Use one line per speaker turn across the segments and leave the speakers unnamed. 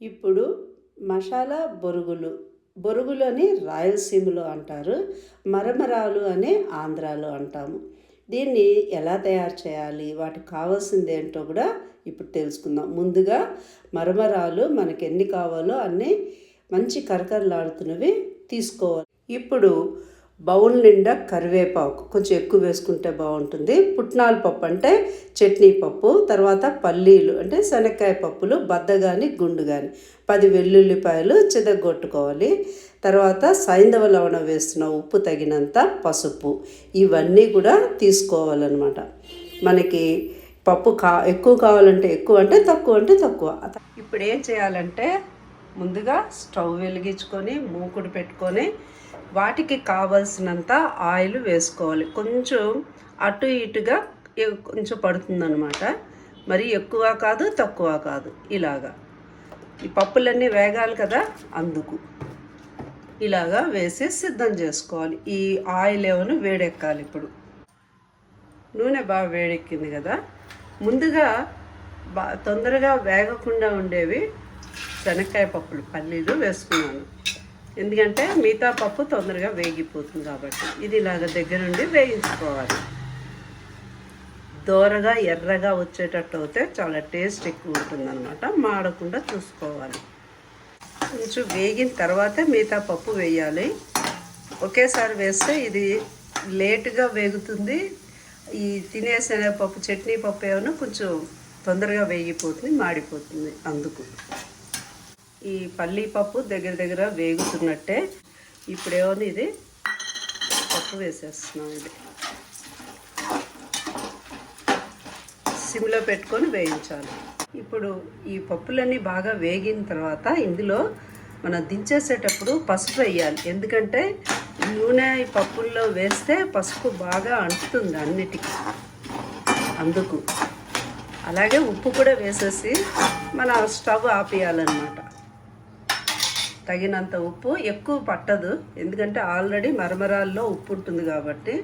ఇప్పుడు మసాలా బొరుగులు. బొరుగులని రాయలసీమలో అంటారు మరమరాలు అనే ఆంధ్రాలో అంటాము. దీన్ని ఎలా తయారు చేయాలి వాటికి కావాల్సింది ఏంటో కూడా ఇప్పుడు తెలుసుకుందాం. ముందుగా మరమరాలు మనకి ఎన్ని కావాలో అన్నీ మంచి కరకరలాడుతున్నవి తీసుకోవాలి. ఇప్పుడు బౌల్ నిండా కరివేపాకు. కొంచెం ఎక్కువ వేసుకుంటే బాగుంటుంది. పుట్నాల పప్పు అంటే చట్నీ పప్పు తర్వాత పల్లీలు అంటే శనక్కాయ పప్పులు బద్ద కానీ గుండు కానీ పది వెల్లుల్లిపాయలు చిదగొట్టుకోవాలి. తర్వాత సైంధవ లవణం వేస్తున్న ఉప్పు తగినంత పసుపు. ఇవన్నీ కూడా తీసుకోవాలన్నమాట. మనకి పప్పు కా ఎక్కువ కావాలంటే ఎక్కువ అంటే తక్కువ అంటే తక్కువ. ఇప్పుడు ఏం చేయాలంటే ముందుగా స్టవ్ వెలిగించుకొని మూకుడు పెట్టుకొని వాటికి కావలసినంత ఆయిల్ వేసుకోవాలి. కొంచెం అటు ఇటుగా కొంచెం పడుతుందనమాట మరి ఎక్కువ కాదు తక్కువ కాదు. ఇలాగా. ఈ పప్పులన్నీ వేగాలి కదా అందుకు. ఇలాగా వేసి సిద్ధం చేసుకోవాలి. ఈ ఆయిల్ ఏమో వేడెక్కాలి ఇప్పుడు. నూనె బాగా వేడెక్కింది కదా. ముందుగా బా తొందరగా వేగకుండా ఉండేవి శనక్కాయ పప్పులు. పల్లీలు వేసుకున్నాను. ఎందుకంటే మిగతా పప్పు తొందరగా వేగిపోతుంది కాబట్టి ఇది ఇలాగ దగ్గరుండి వేయించుకోవాలి. దోరగా ఎర్రగా వచ్చేటట్టు అయితే చాలా టేస్ట్ ఎక్కువ ఉంటుందన్నమాట. మాడకుండా చూసుకోవాలి. కొంచెం వేగిన తర్వాతే మిగతా పప్పు వేయాలి. ఒకేసారి వేస్తే ఇది లేటుగా వేగుతుంది. ఈ తినేసిన పప్పు చట్నీ పప్పు ఏమైనా కొంచెం తొందరగా వేగిపోతుంది మాడిపోతుంది అందుకు. ఈ పల్లీ పప్పు దగ్గర దగ్గర వేగుతున్నట్టే ఇప్పుడేమో ఇది? పప్పు వేసేస్తున్నాం ఇది. సిమ్లో పెట్టుకొని వేయించాలి. ఇప్పుడు ఈ పప్పులన్నీ బాగా వేగిన తర్వాత ఇందులో మనం దించేసేటప్పుడు పసుపు వేయాలి. ఎందుకంటే నూనె ఈ పప్పుల్లో వేస్తే పసుపు బాగా అంటుతుంది అన్నిటికీ. అందుకు. అలాగే ఉప్పు కూడా వేసేసి మన స్టవ్ ఆపేయాలన్నమాట. తగినంత ఉప్పు ఎక్కువ పట్టదు. ఎందుకంటే ఆల్రెడీ మరమరాల్లో ఉప్పు ఉంటుంది కాబట్టి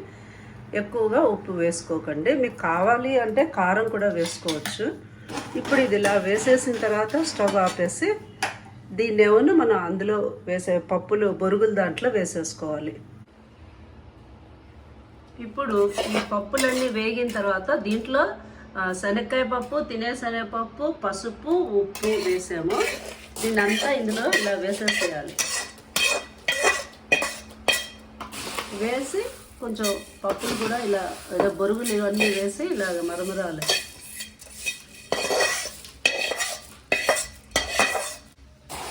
ఎక్కువగా ఉప్పు వేసుకోకండి. మీకు కావాలి అంటే కారం కూడా వేసుకోవచ్చు. ఇప్పుడు ఇది ఇలా వేసేసిన తర్వాత స్టవ్ ఆపేసి దీన్ని ఏమన్నా మనం అందులో వేసే పప్పులు బొరుగులు దాంట్లో వేసేసుకోవాలి. ఇప్పుడు ఈ పప్పులన్నీ వేగిన తర్వాత దీంట్లో శనక్కాయ పప్పు తినే శనగపప్పు పసుపు ఉప్పు వేసాము. దీన్నంతా ఇందులో ఇలా వేసేసేయాలి. వేసి కొంచెం పప్పులు కూడా ఇలా ఏదో బొరుగులు ఇవన్నీ వేసి ఇలాగ మరమరాలి.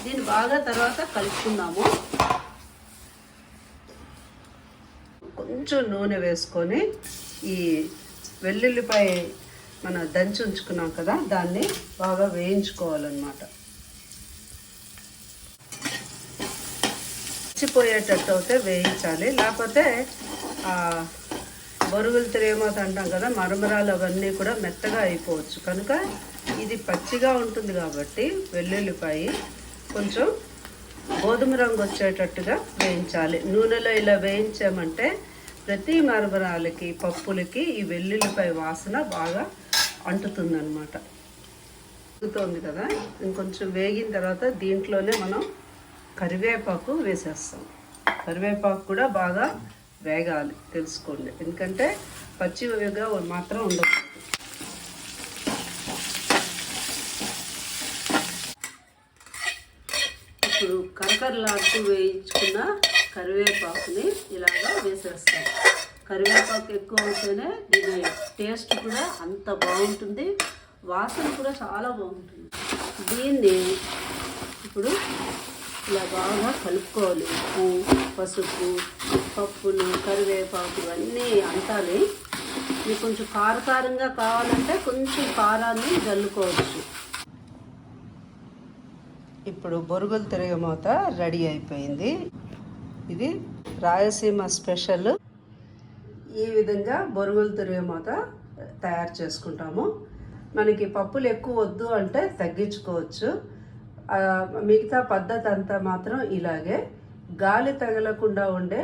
దీన్ని బాగా తర్వాత కలుపుకుందాము. కొంచెం నూనె వేసుకొని ఈ వెల్లుల్లిపై మన దంచి ఉంచుకున్నాం కదా దాన్ని బాగా వేయించుకోవాలన్నమాట. మర్చిపోయేటట్టు అయితే వేయించాలి. లేకపోతే బొరుగులు తిరేమోత అంటాం కదా మరమరాలు అవన్నీ కూడా మెత్తగా అయిపోవచ్చు. కనుక ఇది పచ్చిగా ఉంటుంది కాబట్టి వెల్లుల్లిపాయ కొంచెం గోధుమ రంగు వచ్చేటట్టుగా వేయించాలి. నూనెలో ఇలా వేయించామంటే ప్రతి మరమరాలకి పప్పులకి ఈ వెల్లుల్లిపాయ వాసన బాగా అంటుతుందన్నమాట. ఉడుకుతోంది కదా? ఇంకొంచెం వేగిన తర్వాత దీంట్లోనే మనం కరివేపాకు వేసేస్తాం. కరివేపాకు కూడా బాగా వేగాలి తెలుసుకోండి. ఎందుకంటే పచ్చిగా మాత్రం ఉండకూడదు ఇప్పుడు కరకరలాడుతూ వేయించుకున్న కరివేపాకుని ఇలాగా వేసేస్తాం. కరివేపాకు ఎక్కువ అవుతేనే దీని టేస్ట్ కూడా అంత బాగుంటుంది. వాసన కూడా చాలా బాగుంటుంది. దీన్ని ఇప్పుడు ఇలా బాగా కలుపుకోవాలి. ఉప్పు పసుపు పప్పులు కరివేపాకు ఇవన్నీ అంటాలి. మీకు కొంచెం కారకారంగా కావాలంటే కొంచెం కారాన్ని జల్లుకోవచ్చు. ఇప్పుడు బొరుగులు తిరగమూత రెడీ అయిపోయింది. ఇది రాయలసీమ స్పెషల్. ఈ విధంగా బొరుగులు తిరగమూత తయారు చేసుకుంటాము. మనకి పప్పులు ఎక్కువ వద్దు అంటే తగ్గించుకోవచ్చు. మిగతా పద్ధతి అంతా మాత్రం ఇలాగే. గాలి తగలకుండా ఉండే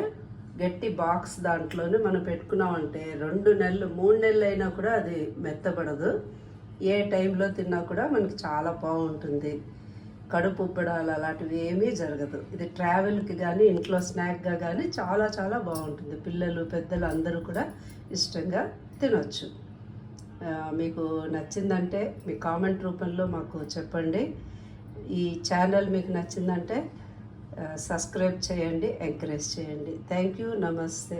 గట్టి బాక్స్ దాంట్లోనే మనం పెట్టుకున్నామంటే రెండు నెలలు మూడు నెలలు అయినా కూడా అది మెత్తబడదు. ఏ టైంలో తిన్నా కూడా మనకి చాలా బాగుంటుంది. కడుపు ఉబ్బడాలు అలాంటివి ఏమీ జరగదు. ఇది ట్రావెల్కి కానీ ఇంట్లో స్నాక్గా కానీ చాలా చాలా బాగుంటుంది. పిల్లలు పెద్దలు అందరూ కూడా ఇష్టంగా తినొచ్చు. మీకు నచ్చిందంటే మీ కామెంట్ రూపంలో మాకు చెప్పండి. ఈ ఛానల్ మీకు నచ్చిందంటే సబ్స్క్రైబ్ చేయండి ఎంకరేజ్ చేయండి. థ్యాంక్ యూ నమస్తే.